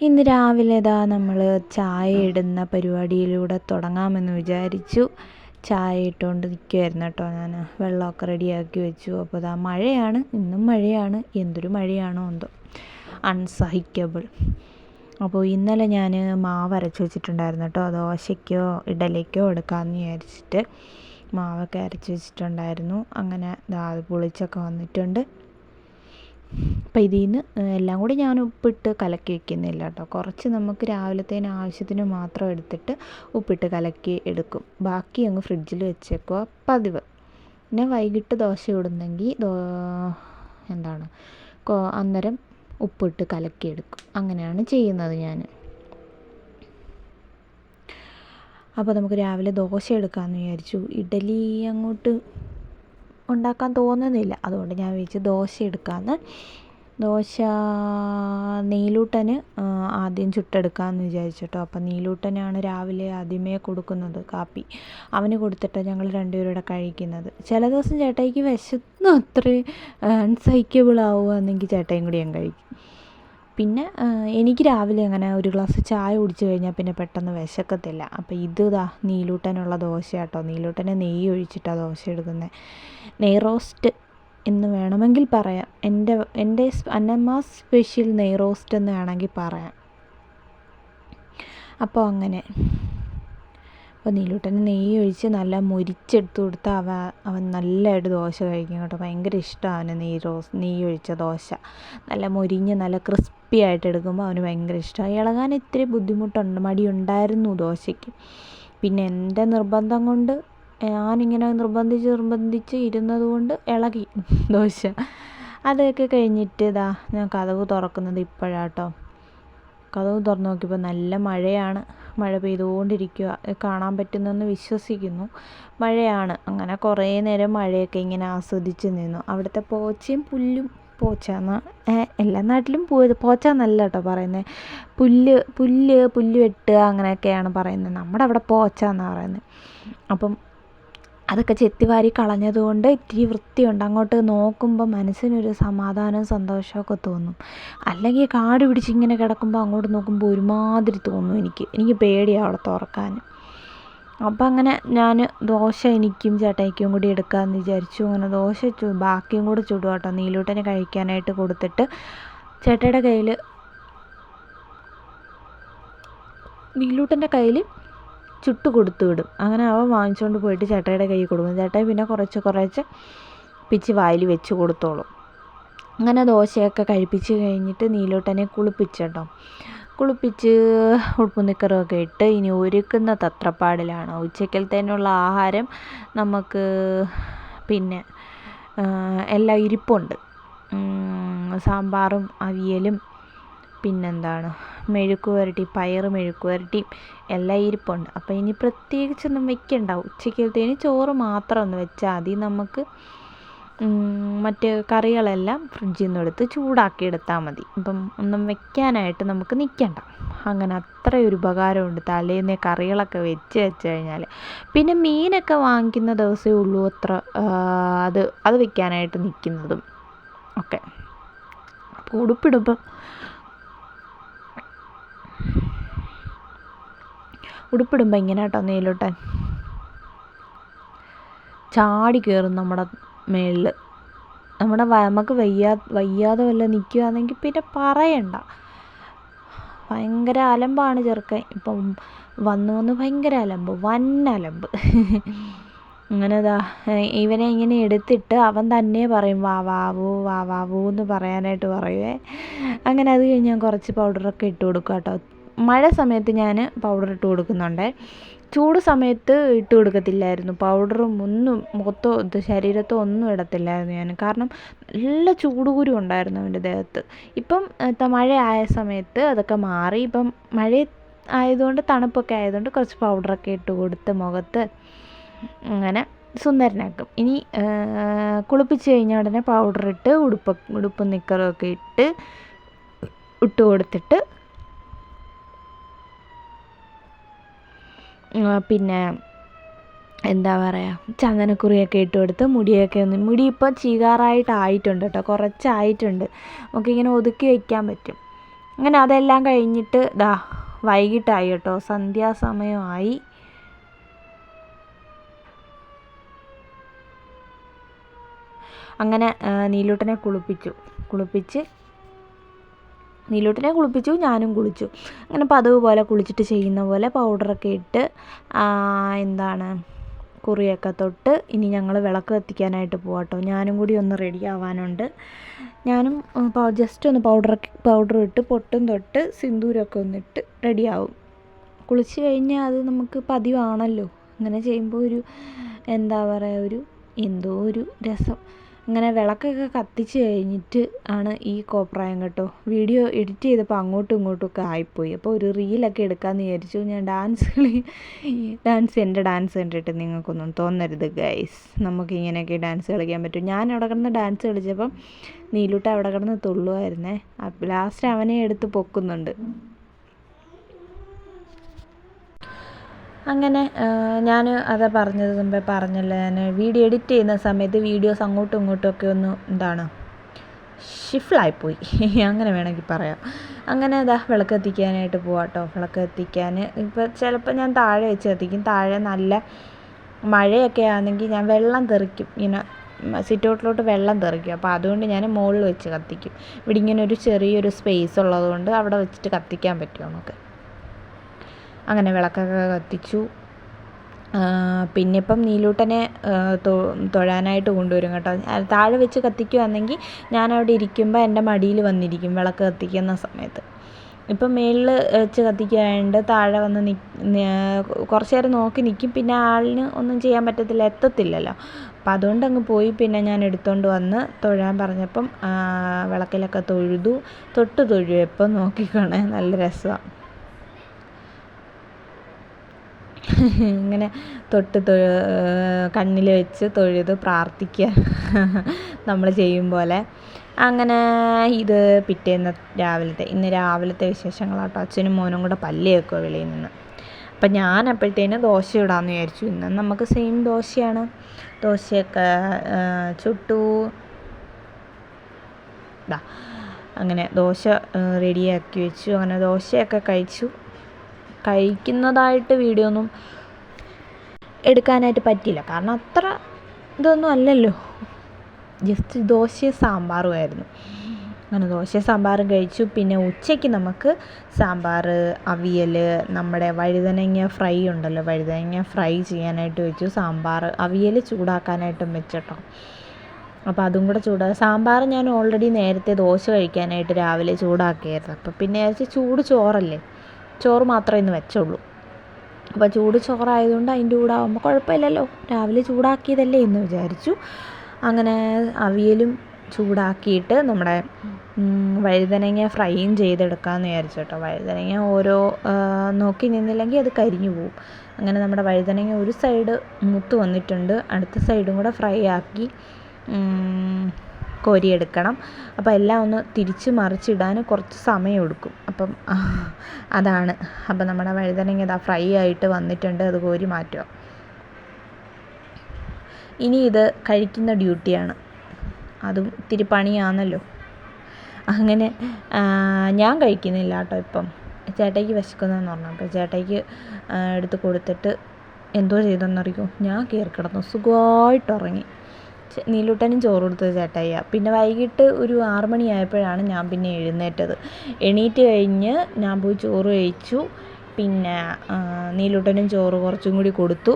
ഇന്ന് രാവിലെ ഇതാ നമ്മൾ ചായ ഇടുന്ന പരിപാടിയിലൂടെ തുടങ്ങാമെന്ന് വിചാരിച്ചു. ചായ ഇട്ടുകൊണ്ട് നിൽക്കുമായിരുന്നു കേട്ടോ ഞാൻ വെള്ളമൊക്കെ റെഡിയാക്കി വെച്ചു. അപ്പോൾ ഇതാ മഴയാണ്. ഇന്നും മഴയാണ്. എന്തൊരു മഴയാണോ എന്തോ. അൺസഹിക്കബിൾ. അപ്പോൾ ഇന്നലെ ഞാൻ മാവ് അരച്ച് വെച്ചിട്ടുണ്ടായിരുന്നു കേട്ടോ. ദോശയ്ക്കോ ഇഡലിക്കോ എടുക്കാമെന്ന് വിചാരിച്ചിട്ട് മാവൊക്കെ അരച്ച് വെച്ചിട്ടുണ്ടായിരുന്നു. അങ്ങനെ ദാ പുളിച്ചൊക്കെ വന്നിട്ടുണ്ട്. അപ്പോൾ ഇതിൽ നിന്ന് എല്ലാം കൂടി ഞാൻ ഉപ്പിട്ട് കലക്കി വെക്കുന്നില്ല കേട്ടോ കുറച്ച് നമുക്ക് രാവിലത്തേന് ആവശ്യത്തിന് മാത്രം എടുത്തിട്ട് ഉപ്പിട്ട് കലക്കി എടുക്കും. ബാക്കി അങ്ങ് ഫ്രിഡ്ജിൽ വെച്ചേക്കുക പതിവ്. പിന്നെ വൈകിട്ട് ദോശ ഇടുന്നെങ്കിൽ എന്താണ് അന്നേരം ഉപ്പിട്ട് കലക്കി എടുക്കും. അങ്ങനെയാണ് ചെയ്യുന്നത് ഞാൻ അപ്പോൾ നമുക്ക് രാവിലെ ദോശ എടുക്കാമെന്ന് വിചാരിച്ചു. ഇഡലി അങ്ങോട്ട് ഉണ്ടാക്കാൻ തോന്നുന്നില്ല. അതുകൊണ്ട് ഞാൻ വിചാരിച്ചു ദോശ എടുക്കാമെന്ന് ദോശ നീലൂട്ടന് ആദ്യം ചുട്ടെടുക്കാമെന്ന് വിചാരിച്ചിട്ടോ. അപ്പം നീലൂട്ടനാണ് രാവിലെ ആദ്യമേ കൊടുക്കുന്നത് കാപ്പി. അവന് കൊടുത്തിട്ട് ഞങ്ങൾ രണ്ടുപേരും കഴിക്കുന്നത്. ചില ദിവസം ചേട്ടായിക്ക് വിശന്ന് അത്രയും അൺസൈക്കബിൾ ആവുകയാണെങ്കിൽ ചേട്ടായും കൂടി ഞാൻ കഴിക്കും. പിന്നെ എനിക്ക് രാവിലെ അങ്ങനെ ഒരു ഗ്ലാസ് ചായ കുടിച്ച് കഴിഞ്ഞാൽ പിന്നെ പെട്ടെന്ന് വിശക്കത്തില്ല. അപ്പോൾ ഇത് നീലൂട്ടനുള്ള ദോശ കേട്ടോ. നീലൂട്ടനെ നെയ്യ് ഒഴിച്ചിട്ടാണ് ദോശ എടുക്കുന്നത് നെയ് റോസ്റ്റ് എന്ന് വേണമെങ്കിൽ പറയാം. എന്റെ എന്റെ അന്നമ്മ സ്പെഷ്യൽ നെയ് റോസ്റ്റ് എന്ന് വേണമെങ്കിൽ പറയാം. അപ്പോൾ അങ്ങനെ. അപ്പോൾ നീലൂട്ടന് നെയ്യ് ഒഴിച്ച് നല്ല മുരിച്ചെടുത്ത് കൊടുത്താൽ അവ അവൻ നല്ലതായിട്ട് ദോശ കഴിക്കും കേട്ടോ. ഭയങ്കര ഇഷ്ടമാണ് അവന് നെയ്യ് റോസ് നെയ്യ് ഒഴിച്ച ദോശ. നല്ല മുരിഞ്ഞ് നല്ല ക്രിസ്പി ആയിട്ട് എടുക്കുമ്പോൾ അവന് ഭയങ്കര ഇഷ്ടമാണ് ഇളകാൻ ഇത്തിരി ബുദ്ധിമുട്ടുണ്ട് മടി ഉണ്ടായിരുന്നു ദോശയ്ക്ക്. പിന്നെ എന്റെ നിർബന്ധം കൊണ്ട് ഞാനിങ്ങനെ നിർബന്ധിച്ച് നിർബന്ധിച്ച് ഇരുന്നത് കൊണ്ട് ഇളകി ദോശ. അതൊക്കെ കഴിഞ്ഞിട്ട് ഇതാ ഞാൻ കഥവ് തുറക്കുന്നത് ഇപ്പോഴാട്ടോ കഥവ് തുറന്ന് നോക്കിയപ്പോൾ നല്ല മഴയാണ്. മഴ പെയ്തുകൊണ്ടിരിക്കുക. കാണാൻ പറ്റുന്നെന്ന് വിശ്വസിക്കുന്നു. മഴയാണ്. അങ്ങനെ കുറേ നേരം മഴയൊക്കെ ഇങ്ങനെ ആസ്വദിച്ച് നിന്നു. അവിടുത്തെ പോച്ചയും പുല്ലും പോച്ച എല്ലാ നാട്ടിലും പോച്ച എന്നല്ല കേട്ടോ പറയുന്നത് പുല്ല് പുല്ല് പുല്ല് വെട്ടുക അങ്ങനെയൊക്കെയാണ് പറയുന്നത് നമ്മുടെ അവിടെ പോച്ച എന്നാണ് പറയുന്നത് അപ്പം അതൊക്കെ ചെത്തിവാരി കളഞ്ഞതുകൊണ്ട് ഇത്തിരി വൃത്തിയുണ്ട്. അങ്ങോട്ട് നോക്കുമ്പോൾ മനസ്സിനൊരു സമാധാനവും സന്തോഷമൊക്കെ തോന്നും. അല്ലെങ്കിൽ കാട് പിടിച്ച് ഇങ്ങനെ കിടക്കുമ്പോൾ അങ്ങോട്ട് നോക്കുമ്പോൾ ഒരുമാതിരി തോന്നും എനിക്ക്. എനിക്ക് പേടിയാണ് അവിടെ തുറക്കാൻ. അപ്പം അങ്ങനെ ഞാൻ ദോശ എനിക്കും ചേട്ടായിക്കും കൂടി എടുക്കാമെന്ന് വിചാരിച്ചു. അങ്ങനെ ദോശ ചു ബാക്കിയും കൂടെ ചുടുക കേട്ടോ. നീലൂട്ടനെ കഴിക്കാനായിട്ട് കൊടുത്തിട്ട് ചേട്ടയുടെ കയ്യിൽ നീലൂട്ടന്റെ കയ്യിൽ ചുട്ട് കൊടുത്തു വിടും. അങ്ങനെ അവൻ വാങ്ങിച്ചുകൊണ്ട് പോയിട്ട് ചേട്ടായിയുടെ കയ്യിൽ കൊടുക്കും. ചേട്ടായി പിന്നെ കുറച്ച് കുറച്ച് പിച്ച് വായിൽ വെച്ച് കൊടുത്തോളും. അങ്ങനെ ദോശയൊക്കെ കഴിപ്പിച്ച് കഴിഞ്ഞിട്ട് നീലോട്ടനെ കുളിപ്പിച്ച് കേട്ടോ കുളിപ്പിച്ച് ഉടുപ്പും നിക്കറുമൊക്കെ ഇട്ട് ഇനി ഒരുക്കുന്ന തത്രപ്പാടിലാണ്. ഉച്ചക്കലത്തേനുള്ള ആഹാരം നമുക്ക് പിന്നെ എല്ലാം ഇരിപ്പുണ്ട്. സാമ്പാറും അവിയലും പിന്നെന്താണ്? മെഴുക്ക് പുരട്ടി പയർ മെഴുക്ക് പുരട്ടിയും എല്ലാം ഇരിപ്പുണ്ട്. അപ്പോൾ ഇനി പ്രത്യേകിച്ചൊന്നും വെക്കണ്ട. ഉച്ചക്കലത്തേന് ചോറ് മാത്രം ഒന്ന് വെച്ചാൽ മതി. നമുക്ക് മറ്റ് കറികളെല്ലാം ഫ്രിഡ്ജിൽ നിന്ന് എടുത്ത് ചൂടാക്കി എടുത്താൽ മതി. അപ്പം ഒന്നും വെക്കാനായിട്ട് നമുക്ക് നിൽക്കണ്ട അങ്ങനെ അത്രയൊരു ഉപകാരമുണ്ട്. തലേന്ന് കറികളൊക്കെ വെച്ച് വെച്ച് കഴിഞ്ഞാൽ പിന്നെ മീനൊക്കെ വാങ്ങിക്കുന്ന ദിവസമേ ഉള്ളൂ അത്ര അത് അത് വെക്കാനായിട്ട് നിൽക്കുന്നതും ഒക്കെ. അപ്പോൾ ഉടുപ്പിടുമ്പം ഉടുപ്പിടുമ്പോൾ ഇങ്ങനെ കേട്ടോ നീലോട്ടൻ ചാടി കയറും നമ്മുടെ മേളിൽ നമ്മുടെ നമുക്ക് വയ്യാ വയ്യാതെ വല്ല നിൽക്കുകയാണെങ്കിൽ പിന്നെ പറയണ്ട. ഭയങ്കര അലമ്പാണ് ചെറുക്കൻ. ഇപ്പം വന്ന് വന്ന് ഭയങ്കര അലമ്പ് വൻ അലമ്പ്. അങ്ങനെ ഇതാ ഇവനെ ഇങ്ങനെ എടുത്തിട്ട് അവൻ തന്നെ പറയും വാ വാവൂ വാ വാവൂ എന്ന് പറയാനായിട്ട് പറയുവേ. അങ്ങനെ അത് കഴിഞ്ഞ് ഞാൻ കുറച്ച് പൗഡറൊക്കെ ഇട്ട് കൊടുക്കും കേട്ടോ. മഴ സമയത്ത് ഞാൻ പൗഡർ ഇട്ട് കൊടുക്കുന്നുണ്ട്. ചൂട് സമയത്ത് ഇട്ട് കൊടുക്കത്തില്ലായിരുന്നു. പൗഡറും ഒന്നും മുഖത്തോ ശരീരത്തോ ഒന്നും ഇടത്തില്ലായിരുന്നു ഞാൻ കാരണം നല്ല ചൂടുകുരു ഉണ്ടായിരുന്നു അവന്റെ ദേഹത്ത്. ഇപ്പം മഴ ആയ സമയത്ത് അതൊക്കെ മാറി. ഇപ്പം മഴ ആയതുകൊണ്ട് തണുപ്പൊക്കെ ആയതുകൊണ്ട് കുറച്ച് പൗഡറൊക്കെ ഇട്ട് കൊടുത്ത് മുഖത്ത് അങ്ങനെ സുന്ദരനാക്കും. ഇനി കുളിപ്പിച്ച് കഴിഞ്ഞ ഉടനെ പൗഡർ ഇട്ട് ഉടുപ്പ് ഉടുപ്പും നിക്കറൊക്കെ ഇട്ട് ഇട്ട് കൊടുത്തിട്ട് പിന്നെ എന്താ പറയുക ചന്ദനക്കുറിയൊക്കെ ഇട്ട് കൊടുത്ത് മുടിയൊക്കെ ഒന്ന് മുടി ഇപ്പോൾ ചീകാറായിട്ടായിട്ടുണ്ട് കേട്ടോ കുറച്ചായിട്ടുണ്ട്. നമുക്കിങ്ങനെ ഒതുക്കി വയ്ക്കാൻ പറ്റും. അങ്ങനെ അതെല്ലാം കഴിഞ്ഞിട്ട് ദാ വൈകിട്ടായി കേട്ടോ സന്ധ്യാസമയമായി. അങ്ങനെ നീലൂട്ടനെ കുളിപ്പിച്ചു. കുളിപ്പിച്ച് നീലൂട്ടിനെ കുളിപ്പിച്ചു ഞാനും കുളിച്ചു. അങ്ങനെ പതിവ് പോലെ കുളിച്ചിട്ട് ചെയ്യുന്ന പോലെ പൗഡറൊക്കെ ഇട്ട് എന്താണ് കുറിയൊക്കെ തൊട്ട് ഇനി ഞങ്ങൾ വിളക്ക് കത്തിക്കാനായിട്ട് പോവാട്ടോ ഞാനും കൂടി ഒന്ന് റെഡി ആവാനുണ്ട്. ഞാനും ജസ്റ്റ് ഒന്ന് പൗഡറൊക്കെ പൗഡർ ഇട്ട് പൊട്ടും തൊട്ട് സിന്ദൂരമൊക്കെ ഒന്നിട്ട് ആവും. കുളിച്ച് കഴിഞ്ഞാൽ അത് നമുക്ക് പതിവാണല്ലോ. അങ്ങനെ ചെയ്യുമ്പോൾ ഒരു എന്താ പറയുക ഒരു എന്തോ ഒരു രസം. അങ്ങനെ വിളക്കൊക്കെ കത്തിച്ച് കഴിഞ്ഞിട്ട് ആണ് ഈ കോപ്രായം കേട്ടോ. വീഡിയോ എഡിറ്റ് ചെയ്തപ്പോൾ അങ്ങോട്ടും ഇങ്ങോട്ടും ഒക്കെ ആയിപ്പോയി. അപ്പോൾ ഒരു റീലൊക്കെ എടുക്കാമെന്ന് വിചാരിച്ചു. ഞാൻ ഡാൻസ് കളി ഡാൻസ് എന്റെ ഡാൻസ് കണ്ടിട്ട് നിങ്ങൾക്കൊന്നും തോന്നരുത് ഗൈസ് നമുക്ക് ഇങ്ങനെയൊക്കെ ഡാൻസ് കളിക്കാൻ പറ്റും. ഞാൻ അവിടെ കിടന്ന് ഡാൻസ് കളിച്ചപ്പം നീലൂട്ട അവിടെ കിടന്ന് തുള്ളുമായിരുന്നേ ലാസ്റ്റ് അവനെ എടുത്ത് പൊക്കുന്നുണ്ട്. അങ്ങനെ ഞാൻ അതാ പറഞ്ഞത് മുമ്പേ പറഞ്ഞല്ലോ ഞാൻ വീഡിയോ എഡിറ്റ് ചെയ്യുന്ന സമയത്ത് വീഡിയോസ് അങ്ങോട്ടും ഇങ്ങോട്ടും ഒക്കെ ഒന്ന് എന്താണ് ഷിഫ്ലായിപ്പോയി. അങ്ങനെ വേണമെങ്കിൽ പറയാം. അങ്ങനെ അതാ വിളക്ക് എത്തിക്കാനായിട്ട് പോവാം കേട്ടോ വിളക്ക് എത്തിക്കാൻ ഇപ്പോൾ ചിലപ്പോൾ ഞാൻ താഴെ വെച്ച് എത്തിക്കും താഴെ നല്ല മഴയൊക്കെ ആണെങ്കിൽ ഞാൻ വെള്ളം തെറിക്കും. ഇങ്ങനെ സിറ്റൗട്ടിലോട്ട് വെള്ളം തെറിക്കും. അപ്പോൾ അതുകൊണ്ട് ഞാൻ മുകളിൽ വെച്ച് കത്തിക്കും. ഇവിടെ ഇങ്ങനെ ഒരു ചെറിയൊരു സ്പേസ് ഉള്ളതുകൊണ്ട് അവിടെ വെച്ചിട്ട് കത്തിക്കാൻ പറ്റും നമുക്ക്? അങ്ങനെ വിളക്കൊക്കെ കത്തിച്ചു. പിന്നെ ഇപ്പം നീലൂട്ടനെ തൊഴാനായിട്ട് കൊണ്ടുവരും കേട്ടോ. താഴെ വെച്ച് കത്തിക്കുവാണെങ്കിൽ ഞാൻ അവിടെ ഇരിക്കുമ്പോൾ എന്റെ മടിയിൽ വന്നിരിക്കും വിളക്ക് കത്തിക്കുന്ന സമയത്ത്. ഇപ്പം മേളിൽ വെച്ച് കത്തിക്കാണ്ട് താഴെ വന്ന് നി കുറച്ച് നേരം നോക്കി നിൽക്കും പിന്നെ ആളിന് ഒന്നും ചെയ്യാൻ പറ്റത്തില്ല എത്തത്തില്ലല്ലോ. അപ്പം അതുകൊണ്ട് അങ്ങ് പോയി പിന്നെ ഞാൻ എടുത്തുകൊണ്ട് വന്ന് തൊഴാൻ പറഞ്ഞപ്പം വിളക്കിലൊക്കെ തൊഴുതു. തൊട്ട് തൊഴും എപ്പം നോക്കിക്കോണേ നല്ല രസമാണ് ഇങ്ങനെ തൊട്ട് കണ്ണിൽ വെച്ച് തൊഴുത് പ്രാർത്ഥിക്കുക നമ്മൾ ചെയ്യും പോലെ. അങ്ങനെ ഇത് പിറ്റേന്ന് രാവിലത്തെ ഇന്ന് രാവിലത്തെ വിശേഷങ്ങളാട്ടോ. അച്ഛനും മോനും കൂടെ പല്ലിയൊക്കെ വെളിയിൽ നിന്ന്. അപ്പം ഞാൻ അപ്പോഴത്തേന് ദോശ ഇടാമെന്ന് വിചാരിച്ചു. ഇന്ന് നമുക്ക് സെയിം ദോശയാണ്. ദോശയൊക്കെ ചുട്ടു. അങ്ങനെ ദോശ റെഡിയാക്കി വെച്ചു. അങ്ങനെ ദോശയൊക്കെ കഴിച്ചു. കഴിക്കുന്നതായിട്ട് വീഡിയോ ഒന്നും എടുക്കാനായിട്ട് പറ്റിയില്ല. കാരണം അത്ര ഇതൊന്നും അല്ലല്ലോ. ജസ്റ്റ് ദോശയും സാമ്പാറുമായിരുന്നു അങ്ങനെ ദോശയും സാമ്പാറും കഴിച്ചു. പിന്നെ ഉച്ചയ്ക്ക് നമുക്ക് സാമ്പാർ അവിയൽ നമ്മുടെ വഴുതനങ്ങ ഫ്രൈ ഉണ്ടല്ലോ. വഴുതനങ്ങ ഫ്രൈ ചെയ്യാനായിട്ട് വെച്ചു. സാമ്പാർ അവിയൽ ചൂടാക്കാനായിട്ടും വെച്ചിട്ടോ. അപ്പോൾ അതും കൂടെ ചൂടാ. സാമ്പാർ ഞാൻ ഓൾറെഡി നേരത്തെ ദോശ കഴിക്കാനായിട്ട് രാവിലെ ചൂടാക്കിയായിരുന്നു. അപ്പോൾ പിന്നെ ചൂട് ചോറല്ലേ? ചോറ് മാത്രമേ ഇന്ന് വെച്ചുള്ളൂ. അപ്പോൾ ചൂട് ചോറായതുകൊണ്ട് അതിന്റെ കൂടെ ആകുമ്പോൾ കുഴപ്പമില്ലല്ലോ. രാവിലെ ചൂടാക്കിയതല്ലേ എന്ന് വിചാരിച്ചു. അങ്ങനെ അവിയലും ചൂടാക്കിയിട്ട് നമ്മുടെ വഴുതനങ്ങ ഫ്രൈയും ചെയ്തെടുക്കാമെന്ന് വിചാരിച്ചു കേട്ടോ. വഴുതനങ്ങ ഓരോ നോക്കി നിന്നില്ലെങ്കിൽ അത് കരിഞ്ഞു പോവും. അങ്ങനെ നമ്മുടെ വഴുതനങ്ങ ഒരു സൈഡ് മൂത്ത് വന്നിട്ടുണ്ട്. അടുത്ത സൈഡും കൂടെ ഫ്രൈ ആക്കി കോരിയെടുക്കണം. അപ്പോൾ എല്ലാം ഒന്ന് തിരിച്ച് മറിച്ചിടാൻ കുറച്ച് സമയം എടുക്കും അപ്പം അതാണ്. അപ്പം നമ്മുടെ വഴുതനങ്ങ ഇതാ ഫ്രൈ ആയിട്ട് വന്നിട്ടുണ്ട്. അത് കോരി മാറ്റുക. ഇനി ഇത് കഴിക്കുന്ന ഡ്യൂട്ടിയാണ്. അതും ഇത്തിരി പണിയാണല്ലോ. അങ്ങനെ ഞാൻ കഴിക്കുന്നില്ല കേട്ടോ ഇപ്പം. ചേട്ടയ്ക്ക് വിശക്കുന്നതെന്ന് പറഞ്ഞു. അപ്പോൾ ചേട്ടയ്ക്ക് എടുത്ത് കൊടുത്തിട്ട് എന്തോ ചെയ്തെന്നറിയോ ഞാൻ കയറി കിടന്നു. സുഖമായിട്ട് ഉറങ്ങി. നീലൂട്ടനും ചോറ് കൊടുത്തത് ചേട്ടായിയാണ് പിന്നെ വൈകിട്ട് ഒരു ആറ് മണിയായപ്പോഴാണ് ഞാൻ പിന്നെ എഴുന്നേറ്റത്. എണീറ്റ് കഴിഞ്ഞ് ഞാൻ പോയി ചോറ് കഴിച്ചു. പിന്നെ നീലൂട്ടനും ചോറ് കുറച്ചും കൂടി കൊടുത്തു.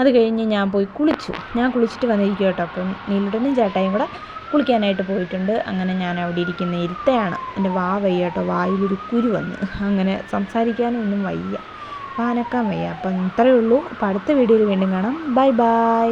അത് കഴിഞ്ഞ് ഞാൻ പോയി കുളിച്ചു. ഞാൻ കുളിച്ചിട്ട് വന്നിരിക്കും കേട്ടോ. അപ്പം നീലൂട്ടനും ചേട്ടായും കൂടെ കുളിക്കാനായിട്ട് പോയിട്ടുണ്ട്. അങ്ങനെ ഞാൻ അവിടെ ഇരിക്കുന്ന ഇരുത്തയാണ് എന്റെ വാ വയ്യ കേട്ടോ. വായിലൊരു കുരു വന്ന്. അങ്ങനെ സംസാരിക്കാനൊന്നും വയ്യ. വാനക്കാൻ വയ്യ. അപ്പം ഇത്രയേ ഉള്ളൂ. അപ്പോൾ അടുത്ത വീഡിയോയിൽ വീണ്ടും കാണാം. Bye bye.